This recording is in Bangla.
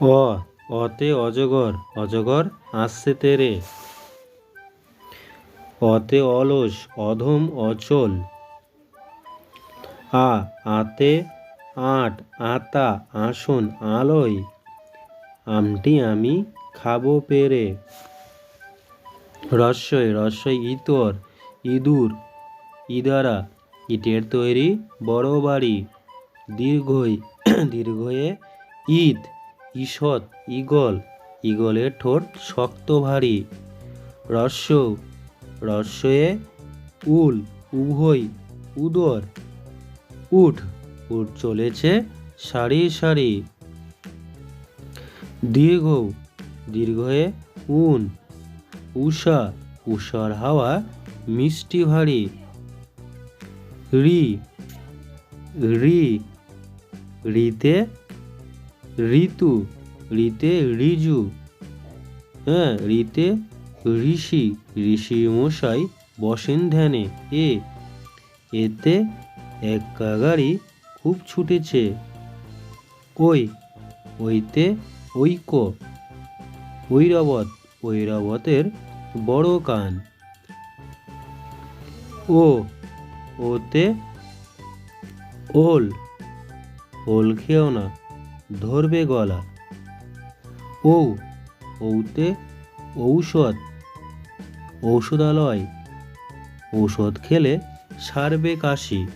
অ, অতে অজগর অজগর আসছে তেরে। অতে অলস, অধম, অচল। আ, আতে আট, আতা, আসন, আলোয়। আমটি আমি খাব পেরে। রস্যই রস্যই ইতর, ইঁদুর, ইদারা, ইটের তৈরি বড় বাড়ি। দীর্ঘই, দীর্ঘয়ে ঈদ ঈষৎ, ঈগল, ঈগলের ঠোঁট শক্ত ভারী। রস্য রস্যয়ে উল, উভয়, উদর। উঠ উঠ চলেছে সারি সারি। দীর্ঘ, দীর্ঘয়ে উন। উষা, উষার হাওয়া মিষ্টি ভারী। রি রি, রিতে ঋতু, ঋতে ঋজু। হ্যাঁ ঋতে ঋষি ঋষি মশাই বসেন ধ্যানে। এ, এতে এক গাড়ি খুব ছুটেছে। ওই ওইতে ঐক্য ঐরাবত ঐরাবতের বড় কান। ও, ওতে ওল ওল খেও না। ধরবে গলা। ও ওতে ঔষধ। ঔষধালয়। ঔষধ খেলে সারবে কাশি।